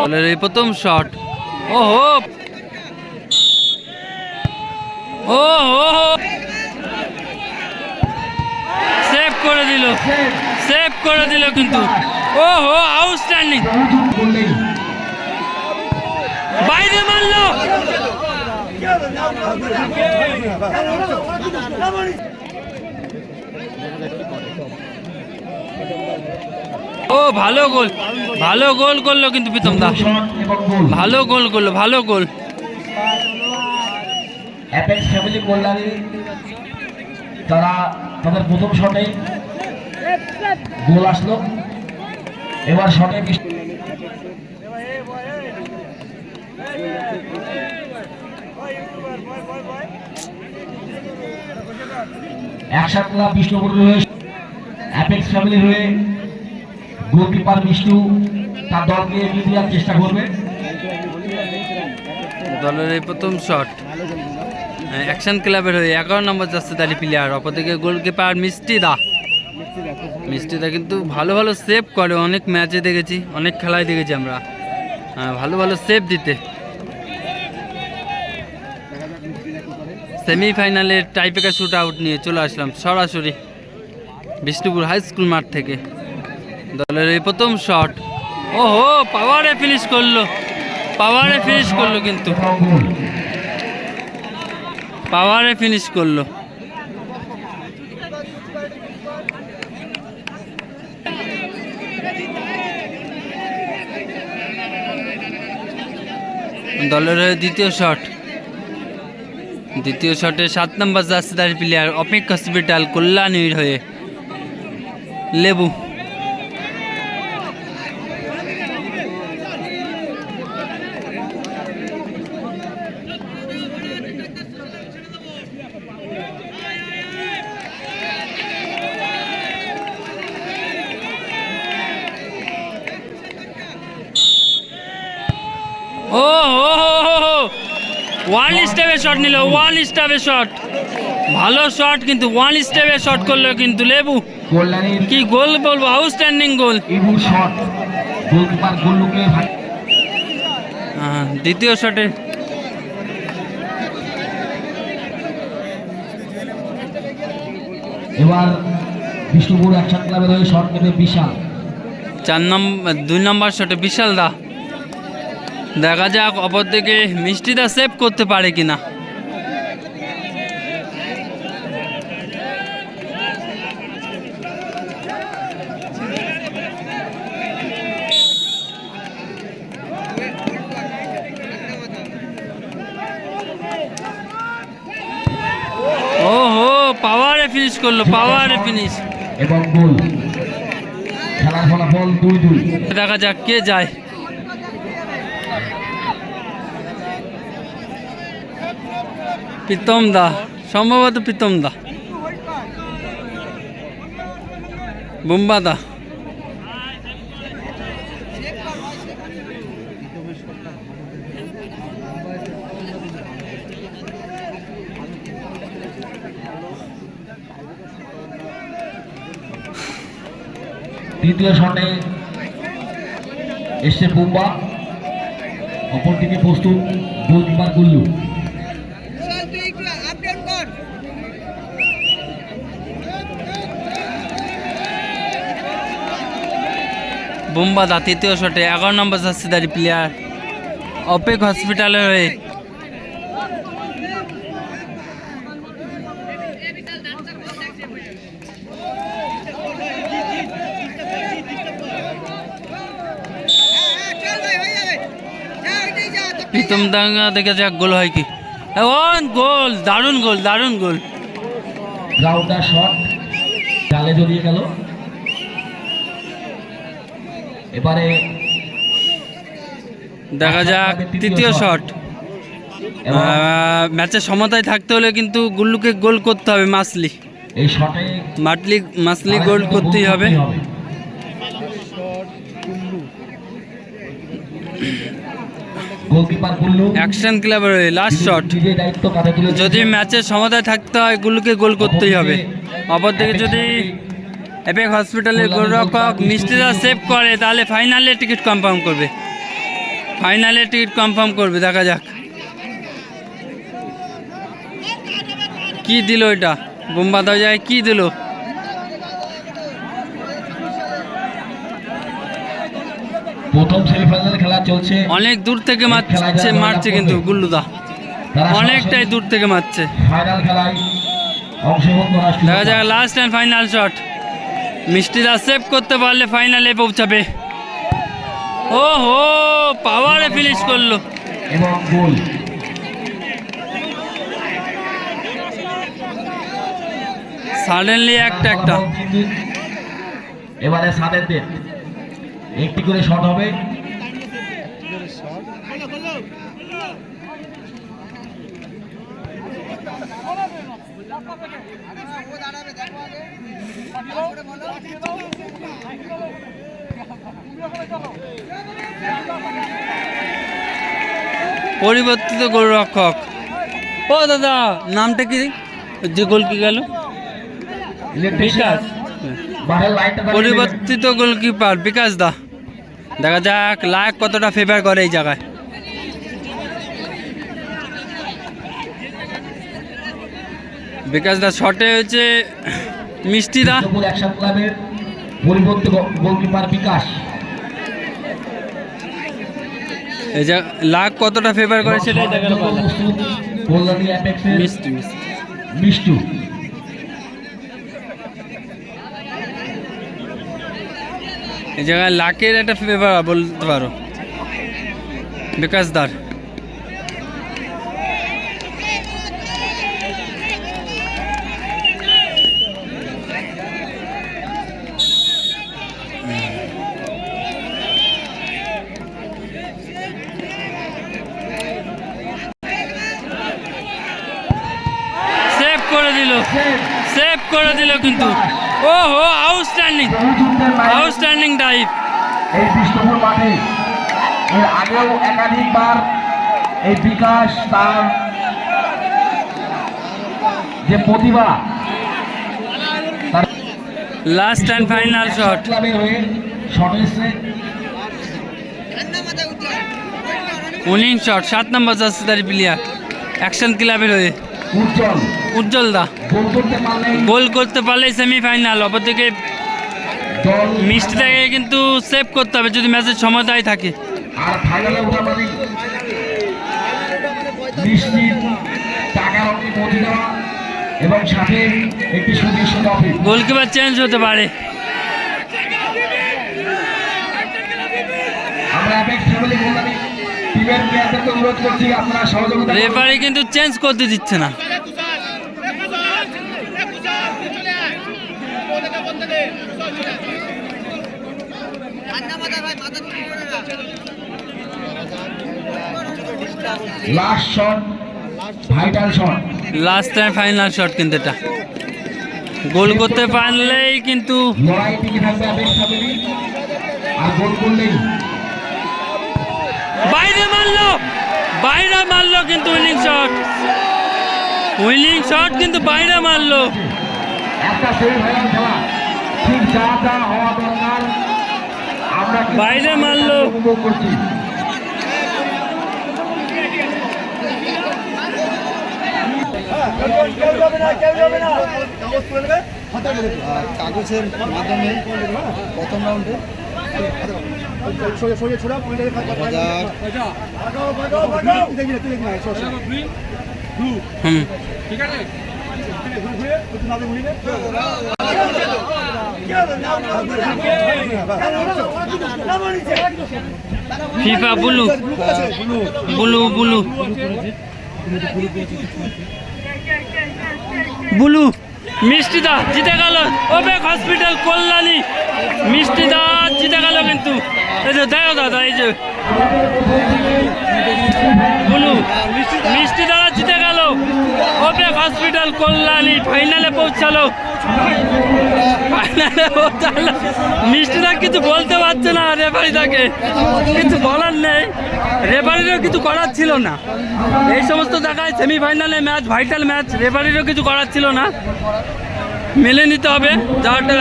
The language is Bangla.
দলের এই প্রথম শট ওহো! ও হো সেভ করে দিল। সেভ করে দিল কিন্তু। ও হো আউটস্ট্যান্ডিং বাইরে মারলো। ও, ভালো গোল। ভালো গোল করল কিন্তু প্রীতম দা ভালো গোল করল, ভালো গোল। অ্যাপেক্স ফ্যামিলি কল্যাণী, তারা তাদের প্রথম শটে গোল আসলো। এবার শটে একসাথ ক্লাব বিষ্ণুপুরের হয়ে অ্যাপেক্স ফ্যামিলির হয়ে গোলকিপার বিষ্ণু তার দলকে এগিয়ে দেওয়ার চেষ্টা করবে। দলের এই প্রথম শট অ্যাকশন ক্লাবের হয়ে এগারো নম্বর যাচ্ছে তালি প্লেয়ার অপরদিকে গোলকিপার মিষ্টি দা। মিষ্টি দা কিন্তু ভালো ভালো সেভ করে, অনেক ম্যাচে দেখেছি, অনেক খেলায় দেখেছি আমরা। ভালো ভালো সেভ দিতে। সেমিফাইনালের টাইপেকার শুট আউট নিয়ে চলে আসলাম সরাসরি। বিষ্ণুপুর হাই স্কুল মাঠ থেকে। দলের এই প্রথম শট ওহো পাওয়ারে ফিনিশ করল। পাওয়ারে ফিনিশ করল কিন্তু। পাওয়ারে ফিনিশ করল। দলের দ্বিতীয় শট দ্বিতীয় শটে সাত নম্বর জাসিদার প্লেয়ার অপিক হসপিটাল কল্যাণীর হয়ে লেবু। ও ওয়ান স্টেপে শট নিল ওয়ান স্টেপে শট ভালো শট কিন্তু ওয়ান স্টেপে শট করল কিন্তু লেবু। কি গোল বলব? Outstanding goal. হ্যাঁ, দ্বিতীয় শটে। এবার বিষ্ণুপুর অ্যাকশন ক্লাবের হয়ে শট নেবে বিশাল। চার নম্বর দুই নম্বর শটে বিশাল দা। দেখা যাক অপর দিকে মিষ্টিদা সেভ করতে পারে কিনা ও হো পাওয়ারে ফিনিশ করল পাওয়ারে ফিনিশ এবং গোল। খেলার ফলাফল দুই দুই দেখা যাক কে যায়। প্রীতম দা সম্ভবত প্রীতম দা। বুম্বা দা। দ্বিতীয় শটে এসছে বুম্বা অপরদিকে প্রস্তুত গোলকিপার গুল্লু। বুম্বা দা তৃতীয় শটে, এগারো নম্বর জার্সিদারি প্লেয়ার অপেক হসপিটালের হয়ে চল ভাই হয়ে যাবে যা ওইটাই যা তো প্রীতম দাঙ্গা দেখে যাক গোল হয় কি। ওন গোল দারুণ গোল দারুণ গোল। গ্রাউন্ডার শট জালে জড়িয়ে গেল। এবারে দেখা যাক তৃতীয় শট। ম্যাচের সমতায় থাকতে হলে কিন্তু গুল্লুকে গোল করতে হবে মাসলি। এই শটে মাটলি মাসলি গোল করতেই হবে। অ্যাকশন ক্লাবের লাস্ট শট যদি ম্যাচের সমতায় থাকতে হয় গুল্লুকে গোল করতেই হবে। অপরদিকে যদি এপেক হসপিটালের গোলরক্ষক মিস্ত্রিরা সেভ করে তাহলে ফাইনালে টিকিট কনফার্ম করবে। ফাইনালে টিকিট কনফার্ম করবে দেখা যাক। কি দিল এটা? বোম্বা দাও যায় কি দিল? প্রথম সেমিফাইনাল চলছে। অনেক দূর থেকে মারছে মারছে কিন্তু গুল্লুদা। অনেকটাই দূর থেকে মারছে। দেখা যাক লাস্ট অ্যান্ড ফাইনাল শট মিষ্টিদা সেভ করতে পারলে ফাইনালে পৌঁছাবে। ও হো পাওয়ারে ফিনিশ করল। এবং গোল। সাডেনলি একটা একটা। এবারে সাদের একটি করে শট হবে। পরিবর্তিত গোলরক্ষক। ও দাদা, নামটা কি? যে গোল কি গেল? বিকাশ। পরিবর্তিত গোলকিপার বিকাশ দা। দেখা যাক লাখ কতটা ফেভার করে এই জায়গায়। বিকাশ দা শটে হচ্ছে মিষ্টি দা বিষ্ণুপুর অ্যাকশন ক্লাবের পরিবর্তিত গো- গোলকিপার বিকাশ। এই যে লাখ কতটা ফেভার করে সেটাই কল্যাণী অ্যাপেক্সের মিষ্টি মিষ্টি। মিষ্টু। এই জায়গায় লাখের একটা ফেভার বলতে পারো। বিকাশ দার সেভ করে দিল সেভ করে দিল কিন্তু। ও হো আউটস্ট্যান্ডিং আউটস্ট্যান্ডিং টাইপ এই বিষ্ণুপুর মাঠে। এর আগেও একাধিকবার এই বিকাশ তার যে প্রতিভা লাস্ট অ্যান্ড ফাইনাল শট হয়ে শট উইনিং সাত নম্বর তার প্লেয়ার অ্যাকশন ক্লাবের হয়ে। উজ্জ্বল। দা। গোল করতে পারলে। সেমিফাইনাল অপরদিকে মিষ্টিটাকে কিন্তু সেভ করতে হবে যদি ম্যাচের সমতায় থাকে। আর ফাইনালে এবং সাথে একটি গোলকিপার চেঞ্জ হতে পারে। রেফারি কিন্তু চেঞ্জ করতে দিচ্ছে না। Last shot vital shot last time final shot কিন্তু এটা। গোল করতে পারলেই কিন্তু লড়াই টিকে থাকবে আর গোল করলেই বাইরে মারলো। বাইরে মারলো কিন্তু উইনিং শট উইনিং শট কিন্তু বাইরে মারলো। বাইরে মারলো। কাগজের মাধ্যমে প্রথম রাউন্ডে হুম FIFA blue. Blue blue. Blue. মিষ্টিদা জিতে গেল। ওবেক হসপিটাল কল্যাণী। মিষ্টিদা জিতে গেল কিন্তু। এই যে দেখো দাদা, এই যে। বলু মিষ্টি দাদা জিতে গেল। ওবেক হসপিটাল কল্যাণী ফাইনালে পৌঁছালো। পৌঁছালো কিছু বলতে পারছে না রেফারি তাকে। কিছু বলার নেই। রেফারিরও কিছু করার ছিল না। এই সমস্ত জায়গায় সেমিফাইনালে ম্যাচ ভাইটাল ম্যাচ রেফারিরও কিছু করার ছিল না। মেলে নিতে হবে। যাওয়াটা